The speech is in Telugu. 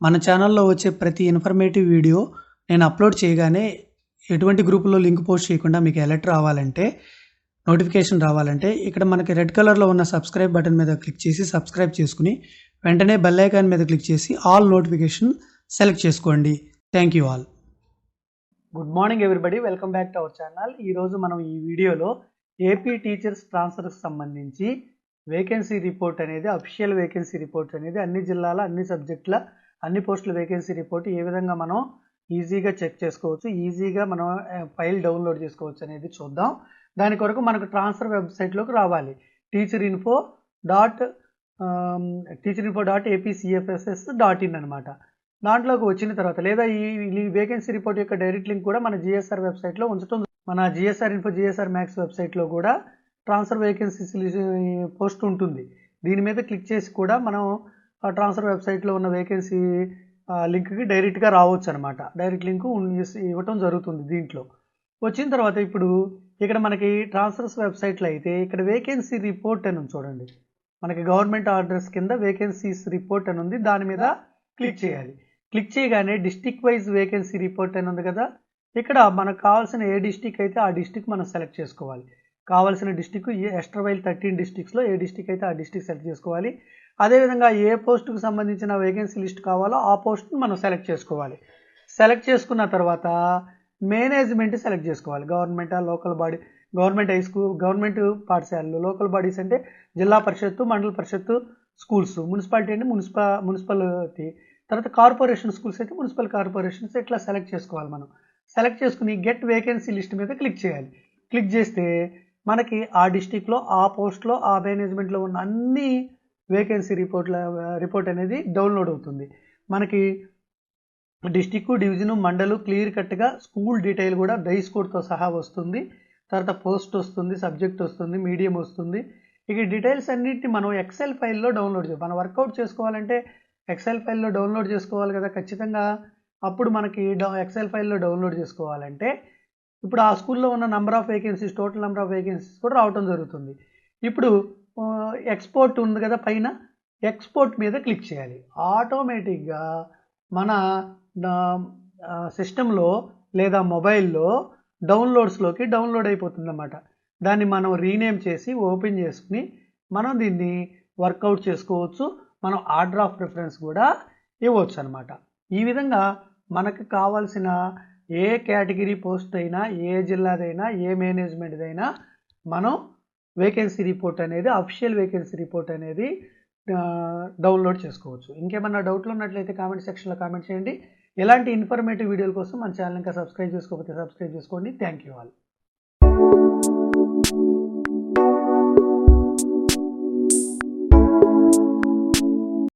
మన ఛానల్లో వచ్చే ప్రతి ఇన్ఫర్మేటివ్ వీడియో నేను అప్లోడ్ చేయగానే ఎటువంటి గ్రూపులో లింక్ పోస్ట్ చేయకుండా మీకు అలర్ట్ రావాలంటే నోటిఫికేషన్ రావాలంటే ఇక్కడ మనకి రెడ్ కలర్లో ఉన్న సబ్స్క్రైబ్ బటన్ మీద క్లిక్ చేసి సబ్స్క్రైబ్ చేసుకుని వెంటనే బెల్ ఐకాన్ మీద క్లిక్ చేసి ఆల్ నోటిఫికేషన్ సెలెక్ట్ చేసుకోండి. Thank you all good morning everybody welcome back to our channel ఈరోజు మనం ఈ వీడియోలో ఏపీ టీచర్స్ ట్రాన్స్ఫర్కి సంబంధించి వేకెన్సీ రిపోర్ట్ అనేది అఫిషియల్ వేకెన్సీ రిపోర్ట్ అనేది అన్ని జిల్లాల అన్ని సబ్జెక్టుల అన్ని పోస్టుల వేకెన్సీ రిపోర్ట్ ఏ విధంగా మనం ఈజీగా చెక్ చేసుకోవచ్చు ఈజీగా మనం ఫైల్ డౌన్లోడ్ చేసుకోవచ్చు అనేది చూద్దాం. దాని కొరకు మనకు ట్రాన్స్ఫర్ వెబ్సైట్లోకి రావాలి. Teacher info dot teacher info dot APCFSS dot in అనమాట దాంట్లోకి వచ్చిన తర్వాత లేదా ఈ ఈ వేకెన్సీ రిపోర్ట్ యొక్క డైరెక్ట్ లింక్ కూడా మన జిఎస్ఆర్ వెబ్సైట్లో ఉంచడం మన జిఎస్ఆర్ ఇన్ఫో జిఎస్ఆర్ మ్యాక్స్ వెబ్సైట్లో కూడా ట్రాన్స్ఫర్ వేకెన్సీస్ పోస్ట్ ఉంటుంది. దీని మీద క్లిక్ చేసి కూడా మనం ట్రాన్స్ఫర్ వెబ్సైట్లో ఉన్న వేకెన్సీ లింక్కి డైరెక్ట్గా రావచ్చు అనమాట డైరెక్ట్ లింక్ ఇవ్వటం జరుగుతుంది దీంట్లో. వచ్చిన తర్వాత ఇప్పుడు ఇక్కడ మనకి ట్రాన్స్ఫర్స్ వెబ్సైట్లో అయితే ఇక్కడ వేకెన్సీ రిపోర్ట్ అని ఉంది చూడండి. మనకి గవర్నమెంట్ ఆర్డర్స్ కింద వేకెన్సీస్ రిపోర్ట్ అని ఉంది. దాని మీద క్లిక్ చేయాలి. క్లిక్ చేయగానే డిస్టిక్ వైజ్ వేకెన్సీ రిపోర్ట్ అని ఉంది కదా. ఇక్కడ మనకు కావాల్సిన ఏ డిస్టిక్ అయితే ఆ డిస్టిక్ మనం సెలెక్ట్ చేసుకోవాలి. కావాల్సిన డిస్టిక్ ఎక్స్ట్రా వైల్ థర్టీన్ డిస్టిక్స్లో ఏ డిస్టిక్ అయితే ఆ డిస్టిక్ సెలెక్ట్ చేసుకోవాలి. అదేవిధంగా ఏ పోస్టుకు సంబంధించిన వేకెన్సీ లిస్ట్ కావాలో ఆ పోస్ట్ని మనం సెలెక్ట్ చేసుకోవాలి. సెలెక్ట్ చేసుకున్న తర్వాత మేనేజ్మెంట్ సెలెక్ట్ చేసుకోవాలి. Government local body government high school government పాఠశాలలు లోకల్ బాడీస్ అంటే జిల్లా పరిషత్తు మండల పరిషత్తు స్కూల్స్ మున్సిపాలిటీ అంటే మున్సిపా మున్సిపాలిటీ. తర్వాత కార్పొరేషన్ స్కూల్స్ అయితే మున్సిపల్ కార్పొరేషన్స్ ఇట్లా సెలెక్ట్ చేసుకోవాలి మనం. సెలెక్ట్ చేసుకుని గెట్ వేకెన్సీ లిస్ట్ మీద క్లిక్ చేయాలి. క్లిక్ చేస్తే మనకి ఆ డిస్టిక్లో ఆ పోస్ట్లో ఆ మేనేజ్మెంట్లో ఉన్న అన్ని వేకెన్సీ రిపోర్ట్ల రిపోర్ట్ అనేది డౌన్లోడ్ అవుతుంది. మనకి డిస్టిక్ డివిజను మండలు క్లియర్ కట్గా స్కూల్ డీటెయిల్ కూడా డైస్ కోడ్తో సహా వస్తుంది. తర్వాత పోస్ట్ వస్తుంది సబ్జెక్ట్ వస్తుంది మీడియం వస్తుంది. ఇక డీటెయిల్స్ అన్నింటినీ మనం ఎక్సెల్ ఫైల్లో డౌన్లోడ్ చేయాలి మనం వర్కౌట్ చేసుకోవాలంటే ఎక్సెల్ ఫైల్లో డౌన్లోడ్ చేసుకోవాలి కదా ఖచ్చితంగా. అప్పుడు మనకి ఎక్సెల్ ఫైల్లో డౌన్లోడ్ చేసుకోవాలంటే ఇప్పుడు ఆ స్కూల్లో ఉన్న number of vacancies total number of vacancies కూడా రావటం జరుగుతుంది. ఇప్పుడు ఎక్స్పోర్ట్ ఉంది కదా పైన ఎక్స్పోర్ట్ మీద క్లిక్ చేయాలి. ఆటోమేటిక్గా మన సిస్టంలో లేదా మొబైల్లో డౌన్లోడ్స్లోకి డౌన్లోడ్ అయిపోతుంది దాన్ని మనం రీనేమ్ చేసి ఓపెన్ చేసుకుని మనం దీన్ని వర్కౌట్ చేసుకోవచ్చు. మనం ఆర్డర్ ఆఫ్ ప్రిఫరెన్స్ కూడా ఇవ్వచ్చు అనమాట ఈ విధంగా మనకు కావాల్సిన ఏ కేటగిరీ పోస్ట్ అయినా ఏ జిల్లాదైనా ఏ మేనేజ్మెంట్దైనా మనం వేకెన్సీ రిపోర్ట్ అనేది అఫిషియల్ వేకెన్సీ రిపోర్ట్ అనేది డౌన్లోడ్ చేసుకోవచ్చు. ఇంకేమన్నా డౌట్లు ఉన్నట్లయితే కామెంట్ సెక్షన్లో కామెంట్ చేయండి. ఇలాంటి ఇన్ఫర్మేటివ్ వీడియోల కోసం మన ఛానల్ ఇంకా సబ్స్క్రైబ్ చేసుకోకపోతే సబ్స్క్రైబ్ చేసుకోండి. Thank you all.